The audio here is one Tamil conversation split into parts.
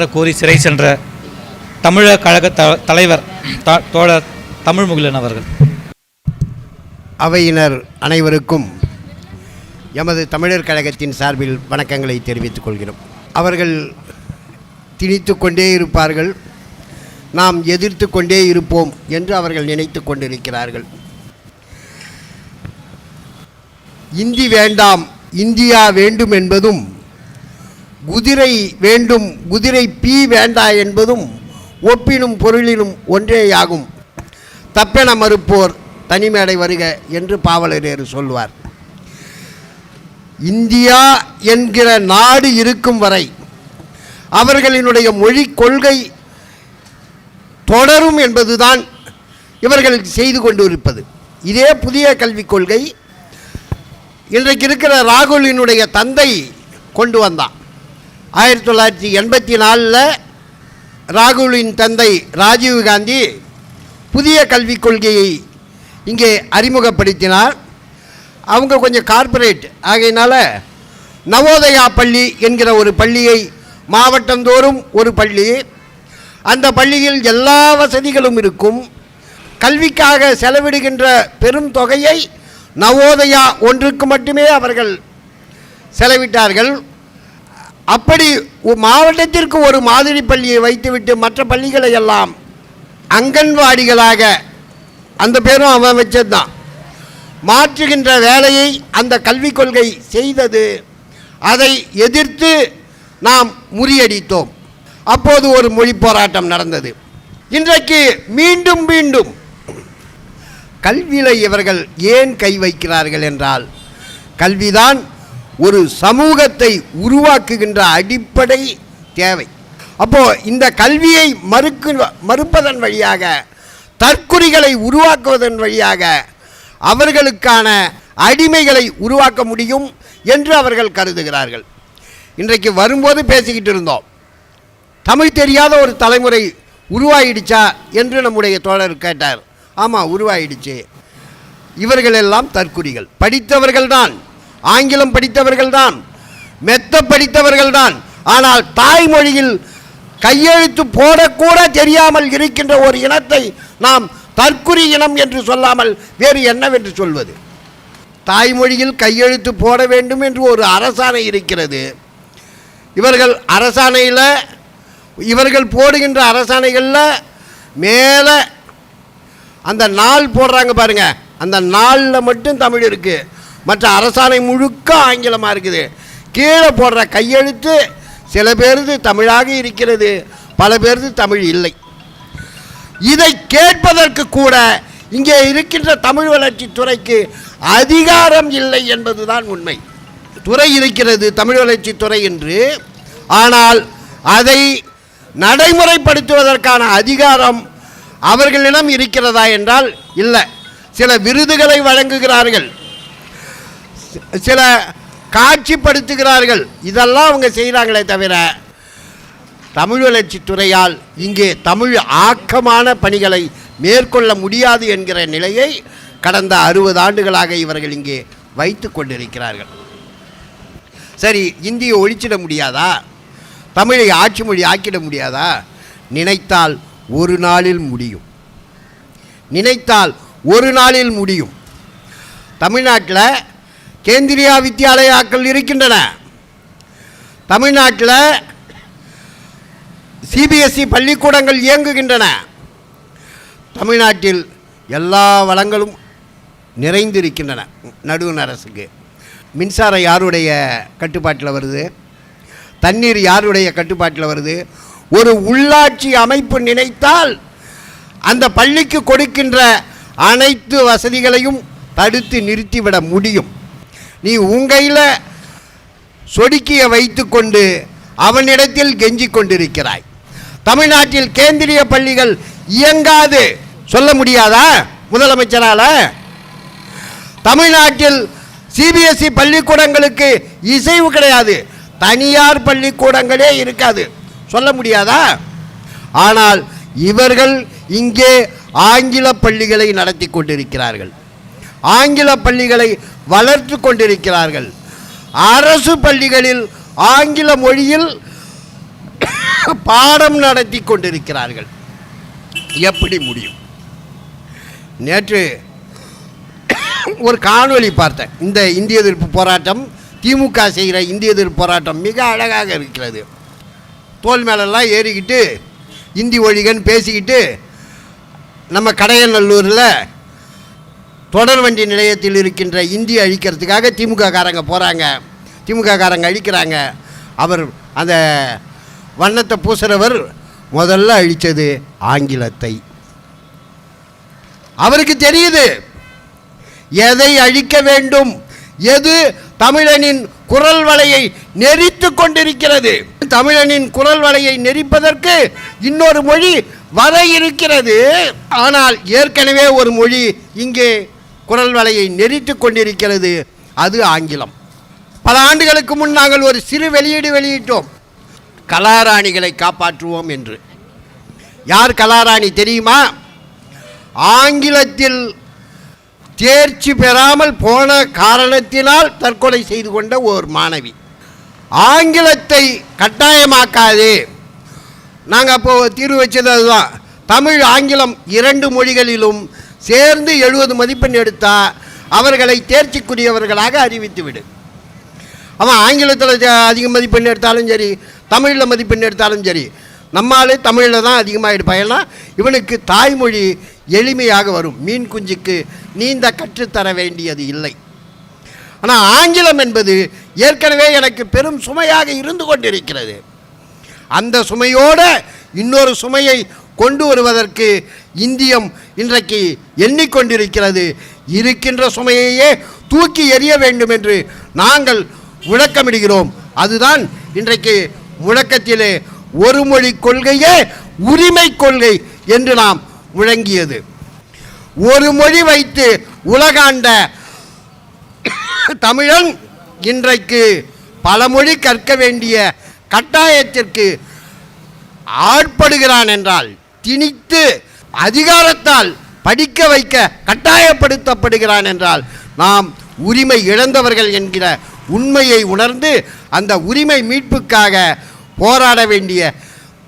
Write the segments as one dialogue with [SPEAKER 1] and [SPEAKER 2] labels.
[SPEAKER 1] காப்பாற்ற கோரி சிறை சென்ற தமிழக கழக த தலைவர் த- தோழர் தமிழ்முகிலன் அவர்கள்.
[SPEAKER 2] அவையினர் அனைவருக்கும் எமது தமிழர் கழகத்தின் சார்பில் வணக்கங்களை தெரிவித்துக் கொள்கிறோம். அவர்கள் திணித்து கொண்டே இருப்பார்கள். நாம் எதிர்த்து கொண்டே இருப்போம் என்று அவர்கள் நினைத்து கொண்டிருக்கிறார்கள். இந்தி வேண்டாம் இந்தியா வேண்டும் என்பதும் குதிரை வேண்டும் குதிரை பீ வேண்டா என்பதும் ஒப்பினும் பொருளினும் ஒன்றேயாகும். தப்பென மறுப்போர் தனிமேடை வருக என்று பாவலரேறு சொல்வார். இந்தியா என்கிற நாடு இருக்கும் வரை அவர்களினுடைய மொழி கொள்கை தொடரும் என்பதுதான் இவர்கள் செய்து கொண்டு இருப்பது இதே புதிய கல்விக் கொள்கை இன்றைக்கு இருக்கிற ராகுலினுடைய தந்தை கொண்டு வந்தான். ஆயிரத்தி தொள்ளாயிரத்தி எண்பத்தி நாலில் ராகுலின் தந்தை ராஜீவ் காந்தி புதிய கல்விக் கொள்கையை இங்கே அறிமுகப்படுத்தினார். அவங்க கொஞ்சம் கார்ப்பரேட் ஆகையினால நவோதயா பள்ளி என்கிற ஒரு பள்ளியை மாவட்டந்தோறும் ஒரு பள்ளி. அந்த பள்ளியில் எல்லா வசதிகளும் இருக்கும். கல்விக்காக செலவிடுகின்ற பெரும் தொகையை நவோதயா ஒன்றுக்கு மட்டுமே அவர்கள் செலவிட்டார்கள். அப்படி மாவட்டத்திற்கு ஒரு மாதிரி பள்ளியை வைத்துவிட்டு மற்ற பள்ளிகளை எல்லாம் அங்கன்வாடிகளாக அந்த பேரும் அவன் வச்சதுதான் மாற்றுகின்ற வேலையை அந்த கல்விக் கொள்கை செய்தது. அதை எதிர்த்து நாம் முறியடித்தோம். அப்போது ஒரு மொழி போராட்டம் நடந்தது. இன்றைக்கு மீண்டும் மீண்டும் கல்வியில் இவர்கள் ஏன் கை வைக்கிறார்கள் என்றால் கல்விதான் ஒரு சமூகத்தை உருவாக்குகின்ற அடிப்படை தேவை. அப்போது இந்த கல்வியை மறுக்கு மறுப்பதன் வழியாக தற்குறிகளை உருவாக்குவதன் வழியாக அவர்களுக்கான அடிமைகளை உருவாக்க முடியும் என்று அவர்கள் கருதுகிறார்கள். இன்றைக்கு வரும்போது பேசிக்கிட்டு இருந்தோம். தமிழ் தெரியாத ஒரு தலைமுறை உருவாயிடுச்சா என்று நம்முடைய தோழர் கேட்டார். ஆமாம் உருவாயிடுச்சு. இவர்களெல்லாம் தற்குறிகள். படித்தவர்கள்தான். ஆங்கிலம் படித்தவர்கள்தான் மெத்த படித்தவர்கள்தான். ஆனால் தாய்மொழியில் கையெழுத்து போடக்கூட தெரியாமல் இருக்கின்ற ஒரு இனத்தை நாம் தற்குறி இனம் என்று சொல்லாமல் வேறு என்னவென்று சொல்வது? தாய்மொழியில் கையெழுத்து போட வேண்டும் என்று ஒரு அரசாணை இருக்கிறது. இவர்கள் அரசாணையில் இவர்கள் போடுகின்ற அரசாணைகளில் மேலே அந்த நாள் போடுறாங்க பாருங்கள் அந்த நாளில் மட்டும் தமிழ் இருக்குது மற்ற அரசாணை முழுக்க ஆங்கிலமாக இருக்குது. கீழே போடுற கையெழுத்து சில பேருது தமிழாக இருக்கிறது பல பேருது தமிழ் இல்லை. இதை கேட்பதற்கு கூட இங்கே இருக்கின்ற தமிழ் வளர்ச்சித்துறைக்கு அதிகாரம் இல்லை என்பதுதான் உண்மை. துறை இருக்கிறது தமிழ் வளர்ச்சித்துறை என்று ஆனால் அதை நடைமுறைப்படுத்துவதற்கான அதிகாரம் அவர்களிடம் இருக்கிறதா என்றால் இல்லை. சில விருதுகளை வழங்குகிறார்கள். சில காட்சிப்படுத்துகிறார்கள். இதெல்லாம் அவங்க செய்கிறாங்களே தவிர தமிழ் வளர்ச்சித்துறையால் இங்கே தமிழ் ஆக்கமான பணிகளை மேற்கொள்ள முடியாது என்கிற நிலையை கடந்த அறுபது ஆண்டுகளாக இவர்கள் இங்கே வைத்து கொண்டிருக்கிறார்கள். சரி இந்தியை ஒழிச்சிட முடியாதா? தமிழை ஆட்சி மொழி ஆக்கிட முடியாதா? நினைத்தால் ஒரு நாளில் முடியும். நினைத்தால் ஒரு நாளில் முடியும். தமிழ்நாட்டில் கேந்திரியா வித்யாலயாக்கள் இருக்கின்றன. தமிழ்நாட்டில் சிபிஎஸ்இ பள்ளிக்கூடங்கள் இயங்குகின்றன. தமிழ்நாட்டில் எல்லா வளங்களும் நிறைந்திருக்கின்றன நடுவண் அரசுக்கு. மின்சாரம் யாருடைய கட்டுப்பாட்டில் வருது? தண்ணீர் யாருடைய கட்டுப்பாட்டில் வருது? ஒரு உள்ளாட்சி அமைப்பு நினைத்தால் அந்த பள்ளிக்கு கொடுக்கின்ற அனைத்து வசதிகளையும் தடுத்து நிறுத்திவிட முடியும். நீ உங்கையில் சொடுக்கிய வைத்துக்கொண்டு அவனிடத்தில் கெஞ்சி கொண்டிருக்கிறாய். தமிழ்நாட்டில் கேந்திரிய பள்ளிகள் இயங்காது. சொல்ல முடியாதா முதலமைச்சரால? தமிழ்நாட்டில் சிபிஎஸ்இ பள்ளிக்கூடங்களுக்கு இசைவு கிடையாது. தனியார் பள்ளிக்கூடங்களே இருக்காது. சொல்ல முடியாதா? ஆனால் இவர்கள் இங்கே ஆங்கில பள்ளிகளை நடத்தி கொண்டிருக்கிறார்கள். ஆங்கில பள்ளிகளை வளர்த்து கொண்டிருக்கிறார்கள். அரசு பள்ளிகளில் ஆங்கில மொழியில் பாடம் நடத்தி கொண்டிருக்கிறார்கள். எப்படி முடியும்? நேற்று ஒரு காணொளி பார்த்தேன். இந்த இந்திய எதிர்ப்பு போராட்டம் திமுக செய்கிற இந்திய எதிர்ப்பு போராட்டம் மிக அழகாக இருக்கிறது. தோல் மேலெல்லாம் ஏறிக்கிட்டு இந்தி ஒழிகன் பேசிக்கிட்டு நம்ம கடையநல்லூரில் தொடர் வண்டி நிலையத்தில் இருக்கின்ற இந்தி அழிக்கிறதுக்காக திமுக காரங்க போகிறாங்க திமுக காரங்க அழிக்கிறாங்க. அவர் அந்த வண்ணத்தை பூசுகிறவர் முதல்ல அழித்தது ஆங்கிலத்தை. அவருக்கு தெரியுது. எதை அழிக்க வேண்டும்? எது தமிழனின் குரல் வலையை நெறித்து கொண்டிருக்கிறது? தமிழனின் குரல் வலையை நெரிப்பதற்கு இன்னொரு மொழி வர இருக்கிறது. ஆனால் ஏற்கனவே ஒரு மொழி இங்கே குரல் வலையை நெரித்து கொண்டிருக்கிறது. அது ஆங்கிலம். பல ஆண்டுகளுக்கு முன் நாங்கள் ஒரு சிறு வெளியீடு வெளியிட்டோம். கலாராணிகளை காப்பாற்றுவோம் என்று. யார் கலாராணி தெரியுமா? ஆங்கிலத்தில் தேர்ச்சி பெறாமல் போன காரணத்தினால் தற்கொலை செய்து கொண்ட ஒரு மாணவி. ஆங்கிலத்தை கட்டாயமாக்காதே. நாங்கள் அப்போது தீர்வு வச்சது அதுதான். தமிழ் ஆங்கிலம் இரண்டு மொழிகளிலும் சேர்ந்து எழுபது மதிப்பெண் எடுத்தா அவர்களை தேர்ச்சிக்குரியவர்களாக அறிவித்துவிடு அவன் ஆங்கிலத்தில் அதிக மதிப்பெண் எடுத்தாலும் சரி தமிழில் மதிப்பெண் எடுத்தாலும் சரி நம்மாலே தமிழில் தான் அதிகமாக எடுப்பான் ஏன்னா இவனுக்கு தாய்மொழி எளிமையாக வரும். மீன் குஞ்சுக்கு நீந்த கற்றுத்தர வேண்டியது இல்லை. ஆனால் ஆங்கிலம் என்பது ஏற்கனவே எனக்கு பெரும் சுமையாக இருந்து கொண்டிருக்கிறது. அந்த சுமையோடு இன்னொரு சுமையை கொண்டு வருவதற்கு இந்தியம் இன்றைக்கு எண்ணிக்கொண்டிருக்கிறது. இருக்கின்ற சுமையையே தூக்கி எறிய வேண்டும் என்று நாங்கள் முழக்கமிடுகிறோம் அதுதான் இன்றைக்கு முழக்கத்திலே ஒரு மொழி கொள்கையே உரிமை கொள்கை என்று நாம் முழங்கியது ஒரு மொழி வைத்து உலகாண்ட தமிழன் இன்றைக்கு பல மொழி கற்க வேண்டிய கட்டாயத்திற்கு ஆட்படுகிறான் என்றால் திணித்து அதிகாரத்தால் படிக்க வைக்க கட்டாயப்படுத்தப்படுகிறான் என்றால் நாம் உரிமை இழந்தவர்கள் என்கிற உண்மையை உணர்ந்து அந்த உரிமை மீட்புக்காக போராட வேண்டிய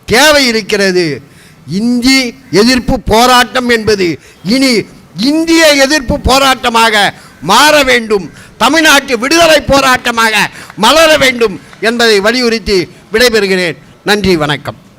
[SPEAKER 2] தேவை இருக்கிறது. இந்தி எதிர்ப்பு போராட்டம் என்பது இனி இந்திய எதிர்ப்பு போராட்டமாக மாற வேண்டும். தமிழ்நாட்டு விடுதலை போராட்டமாக மலர வேண்டும் என்பதை வலியுறுத்தி விடைபெறுகிறேன். நன்றி வணக்கம்.